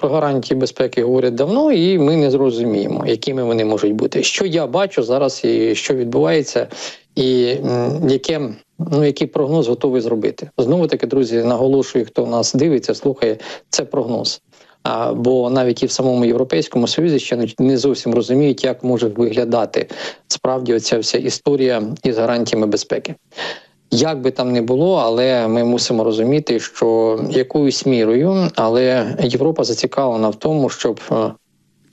Про гарантії безпеки говорять давно, і ми не зрозуміємо, якими вони можуть бути. Що я бачу зараз, і що відбувається, і яке ну який прогноз готовий зробити. Знову таки, друзі, наголошую, хто нас дивиться, слухає, це прогноз. А, бо навіть і в самому європейському союзі ще не- зовсім розуміють, як може виглядати справді оця вся історія із гарантіями безпеки. Як би там не було, але ми мусимо розуміти, що якоюсь мірою, але Європа зацікавлена в тому, щоб е,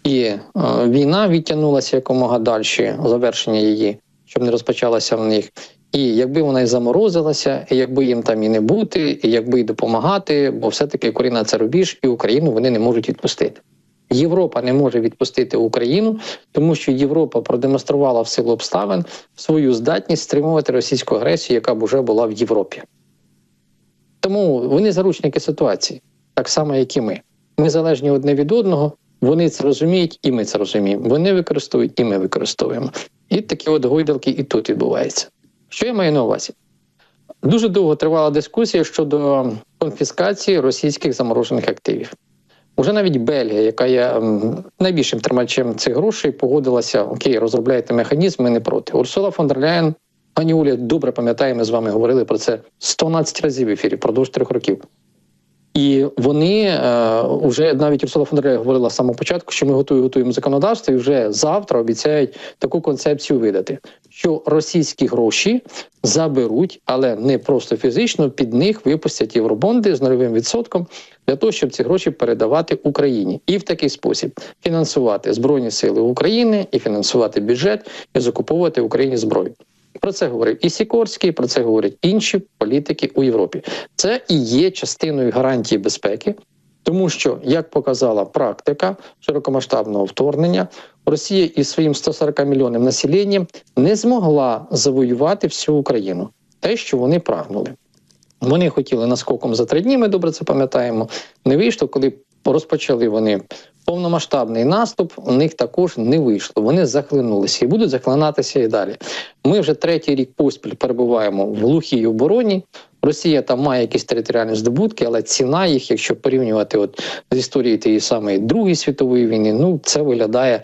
і е, війна відтягнулася якомога далі, завершення її, щоб не розпочалася в них. І якби вона і заморозилася, і якби їм там і не бути, і якби і допомагати, бо все-таки Україна це рубіж, і Україну вони не можуть відпустити. Європа не може відпустити Україну, тому що Європа продемонструвала в силу обставин свою здатність стримувати російську агресію, яка б уже була в Європі. Тому вони заручники ситуації, так само, як і ми. Ми залежні одне від одного. Вони це розуміють, і ми це розуміємо. Вони використовують, і ми використовуємо. І такі от гойдалки і тут відбуваються. Що я маю на увазі? Дуже довго тривала дискусія щодо конфіскації російських заморожених активів. Уже навіть Бельгія, яка є найбільшим тримачем цих грошей, погодилася: окей, розробляйте механізм, ми не проти. Урсула фон дер Ляєн, пані Олі, добре пам'ятає, ми з вами говорили про це 112 разів в ефірі впродовж трьох років. І вони е, вже навіть Урсула фон дер говорила з самого початку, що ми готуємо, готуємо законодавство, і вже завтра обіцяють таку концепцію видати, що російські гроші заберуть, але не просто фізично, під них випустять євробонди з нульовим відсотком для того, щоб ці гроші передавати Україні, і в такий спосіб фінансувати збройні сили України і фінансувати бюджет і закуповувати Україні зброю. Про це говорив і Сікорський, про це говорять інші політики у Європі. Це і є частиною гарантії безпеки, тому що, як показала практика широкомасштабного вторгнення, Росія із своїм 140 мільйонним населенням не змогла завоювати всю Україну, те, що вони прагнули. Вони хотіли наскоком за три дні. Ми добре це пам'ятаємо. Не вийшло, коли розпочали вони повномасштабний наступ. У них також не вийшло. Вони захлинулися і будуть захлинатися і далі. Ми вже третій рік поспіль перебуваємо в глухій обороні. Росія там має якісь територіальні здобутки, але ціна їх, якщо порівнювати от з історією тієї самої Другої світової війни, ну це виглядає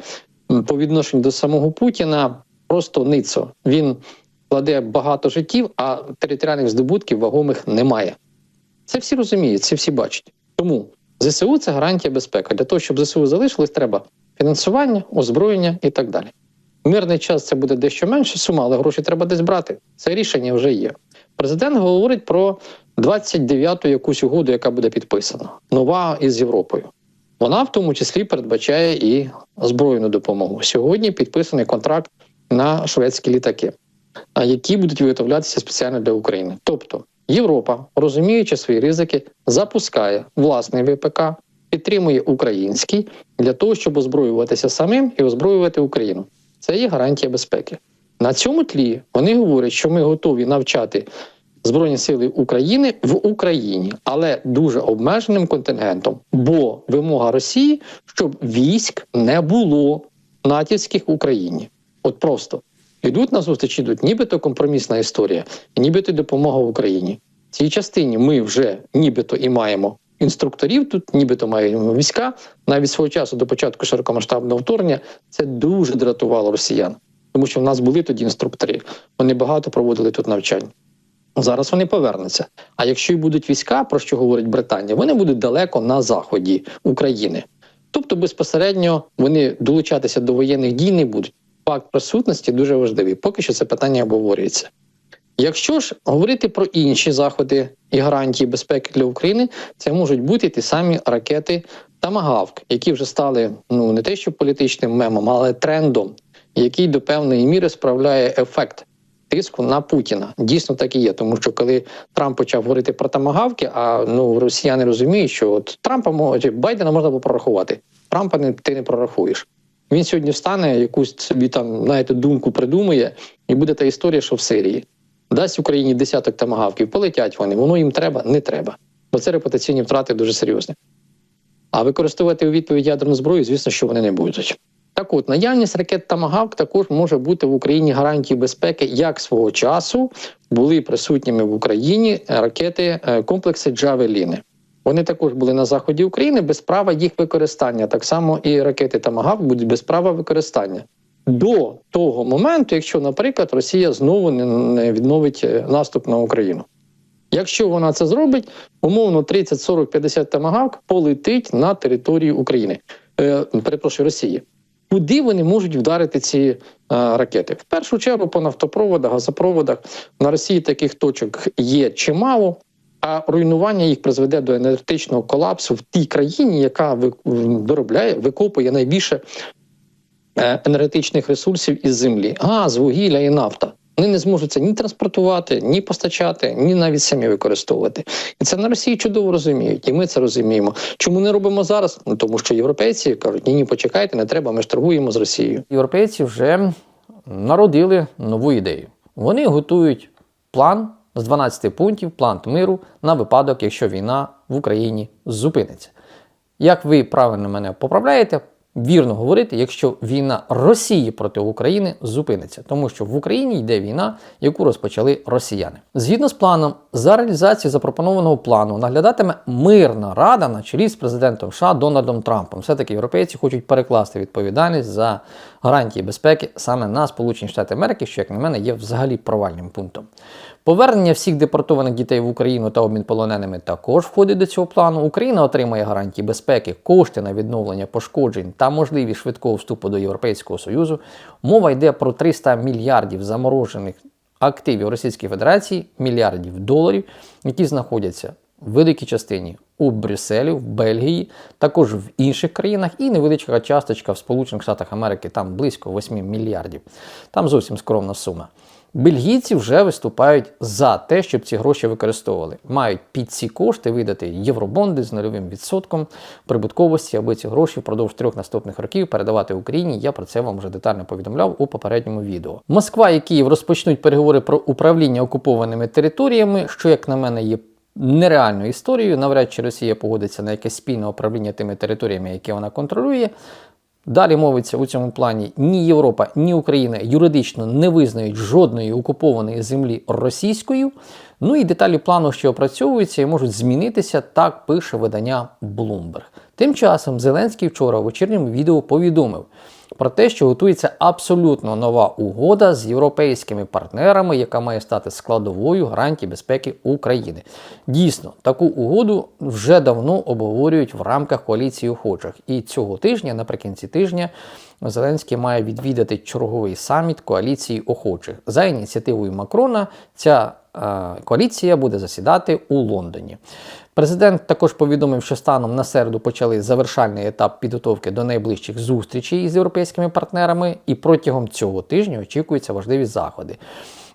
по відношенню до самого Путіна просто ницо. Він кладе багато життів, а територіальних здобутків вагомих немає. Це всі розуміють, це всі бачать. Тому ЗСУ це гарантія безпеки. Для того, щоб ЗСУ залишилось, треба фінансування, озброєння і так далі. Мирний час це буде дещо менше сума, але гроші треба десь брати. Це рішення вже є. Президент говорить про 29-ту якусь угоду, яка буде підписана, нова із Європою. Вона в тому числі передбачає і збройну допомогу. Сьогодні підписаний контракт на шведські літаки, які будуть виготовлятися спеціально для України. Тобто Європа, розуміючи свої ризики, запускає власний ВПК, підтримує український для того, щоб озброюватися самим і озброювати Україну. Це є гарантія безпеки. На цьому тлі вони говорять, що ми готові навчати Збройні сили України в Україні, але дуже обмеженим контингентом. Бо вимога Росії, щоб військ не було натівських в Україні. От просто йдуть на зустріч, йдуть, нібито компромісна історія, нібито допомога Україні. В цій частині ми вже нібито і маємо інструкторів тут, нібито маємо війська. Навіть свого часу до початку широкомасштабного вторгнення це дуже дратувало росіян, тому що в нас були тоді інструктори. Вони багато проводили тут навчань. Зараз вони повернуться. А якщо й будуть війська, про що говорить Британія, вони будуть далеко на заході України. Тобто безпосередньо вони долучатися до воєнних дій не будуть. Факт присутності дуже важливий. Поки що це питання обговорюється. Якщо ж говорити про інші заходи і гарантії безпеки для України, це можуть бути ті самі ракети Тамагавк, які вже стали ну не те, що політичним мемом, але трендом, який до певної міри справляє ефект тиску на Путіна. Дійсно так і є, тому що коли Трамп почав говорити про тамагавки, а ну росіяни розуміють, що от Трампа може Байдена можна було прорахувати. Трампа не ти не прорахуєш. Він сьогодні встане, якусь собі там знаєте, думку придумує, і буде та історія, що в Сирії дасть Україні десяток тамагавків, полетять вони. Воно їм треба, не треба. Бо це репутаційні втрати дуже серйозні. А використовувати у відповідь ядерну зброю, звісно, що вони не будуть. Так от, наявність ракет Тамагавк також може бути в Україні гарантією безпеки, як свого часу були присутніми в Україні ракети е, комплекси Джавеліни. Вони також були на заході України без права їх використання. Так само і ракети Тамагавк будуть без права використання. До того моменту, якщо, наприклад, Росія знову не- не відновить е, наступ на Україну. Якщо вона це зробить, умовно 30, 40, 50 тамагавк полетить на територію України. Е, перепрошую, Росії. Куди вони можуть вдарити ці е, ракети? В першу чергу по нафтопроводах, газопроводах на Росії таких точок є чимало. А руйнування їх призведе до енергетичного колапсу в тій країні, яка ви- доробляє, викопує найбільше е, енергетичних ресурсів із землі: газ, вугілля і нафта. Вони не зможуть це ні транспортувати, ні постачати, ні навіть самі використовувати. І це на Росії чудово розуміють, і ми це розуміємо. Чому не робимо зараз? Ну тому що європейці кажуть: ні, ні, почекайте, не треба. Ми ж торгуємо з Росією. Європейці вже народили нову ідею. Вони готують план з 12 пунктів, план миру на випадок, якщо війна в Україні зупиниться. Як ви правильно мене поправляєте, вірно говорити, якщо війна Росії проти України зупиниться, тому що в Україні йде війна, яку розпочали росіяни. Згідно з планом, за реалізацію запропонованого плану наглядатиме мирна рада на чолі з президентом США Дональдом Трампом. Все-таки європейці хочуть перекласти відповідальність за гарантії безпеки саме на Сполучені Штати Америки, що, як на мене, є взагалі провальним пунктом. Повернення всіх депортованих дітей в Україну та обмін полоненими також входить до цього плану. Україна отримає гарантії безпеки, кошти на відновлення пошкоджень та можливість швидкого вступу до Європейського Союзу. Мова йде про 300 мільярдів заморожених активів Російської Федерації, мільярдів доларів, які знаходяться в великій частині у Брюсселі, в Бельгії, також в інших країнах, і невеличка часточка в Сполучених Штатах Америки, там близько 8 мільярдів. Там зовсім скромна сума. Бельгійці вже виступають за те, щоб ці гроші використовували. Мають під ці кошти видати євробонди з нульовим відсотком прибутковості, аби ці гроші впродовж трьох наступних років передавати Україні. Я про це вам вже детально повідомляв у попередньому відео. Москва і Київ розпочнуть переговори про управління окупованими територіями, що, як на мене, є нереальною історією. Навряд чи Росія погодиться на якесь спільне управління тими територіями, які вона контролює. Далі мовиться у цьому плані ні Європа, ні Україна юридично не визнають жодної окупованої землі російською. Ну і деталі плану, що опрацьовуються і можуть змінитися, так пише видання Bloomberg. Тим часом Зеленський вчора в вечірньому відео повідомив про те, що готується абсолютно нова угода з європейськими партнерами, яка має стати складовою гарантії безпеки України. Дійсно, таку угоду вже давно обговорюють в рамках коаліції охочих. І цього тижня, наприкінці тижня, Зеленський має відвідати черговий саміт коаліції охочих. За ініціативою Макрона ця е, коаліція буде засідати у Лондоні. Президент також повідомив, що станом на середу почали завершальний етап підготовки до найближчих зустрічей з європейськими партнерами, і протягом цього тижня очікуються важливі заходи.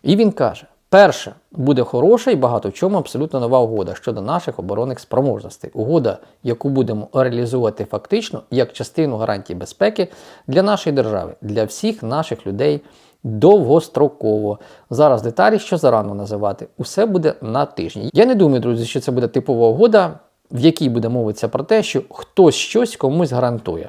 І він каже: перше, буде хороша і багато в чому абсолютно нова угода щодо наших оборонних спроможностей. Угода, яку будемо реалізувати фактично як частину гарантії безпеки для нашої держави, для всіх наших людей довгостроково. Зараз деталі, що зарано називати, усе буде на тижні. Я не думаю, друзі, що це буде типова угода, в якій буде мовитися про те, що хтось щось комусь гарантує.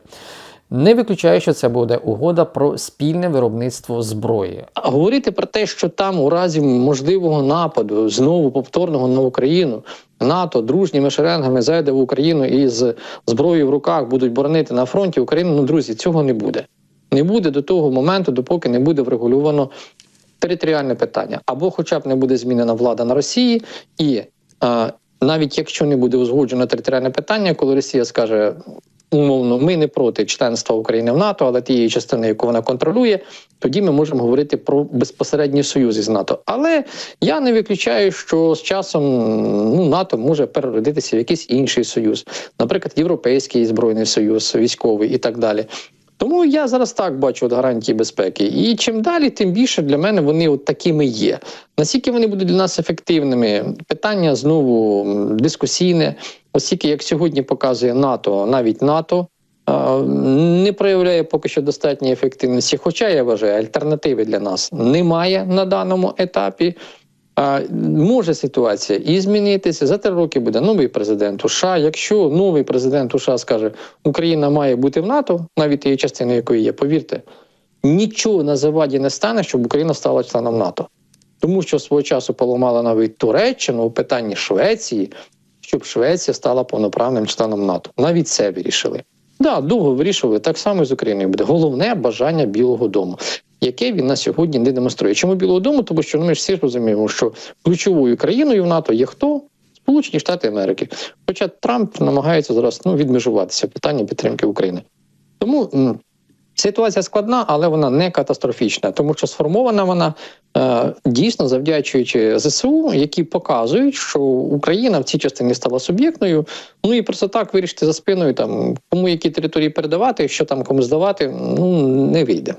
Не виключаю, що це буде угода про спільне виробництво зброї. А говорити про те, що там у разі можливого нападу знову повторного на Україну НАТО дружніми шеренгами зайде в Україну і з зброєю в руках будуть боронити на фронті Україну. Ну, друзі, цього не буде. Не буде до того моменту, допоки не буде врегульовано територіальне питання, або, хоча б не буде змінена влада на Росії, і е, навіть якщо не буде узгоджено територіальне питання, коли Росія скаже. Умовно, ми не проти членства України в НАТО, але тієї частини, яку вона контролює, тоді ми можемо говорити про безпосередній союз із НАТО. Але я не виключаю, що з часом ну, НАТО може переродитися в якийсь інший союз, наприклад, Європейський збройний союз, військовий і так далі. Тому я зараз так бачу от гарантії безпеки. І чим далі, тим більше для мене вони от такими є. Наскільки вони будуть для нас ефективними? Питання знову дискусійне, оскільки, як сьогодні показує НАТО, навіть НАТО. Не проявляє поки що достатньої ефективності, хоча я вважаю, альтернативи для нас немає на даному етапі. А, може ситуація і змінитися. За три роки буде новий президент США. Якщо новий президент США скаже, Україна має бути в НАТО, навіть тією частиною, якої є, повірте, нічого на заваді не стане, щоб Україна стала членом НАТО. Тому що свого часу поламала навіть Туреччину у питанні Швеції, щоб Швеція стала повноправним членом НАТО. Навіть це вирішили. Да, довго вирішували так само і з Україною буде. Головне бажання Білого Дому, яке він на сьогодні не демонструє. Чому Білого Дому? Тому що ну, ми ж всі розуміємо, що ключовою країною в НАТО є хто? Сполучені Штати Америки. Хоча Трамп намагається зараз ну, відмежуватися питання підтримки України. Тому ситуація складна, але вона не катастрофічна, тому що сформована вона е, дійсно завдячуючи ЗСУ, які показують, що Україна в цій частині стала суб'єктною. Ну і просто так вирішити за спиною, там кому які території передавати, що там кому здавати, ну не вийде.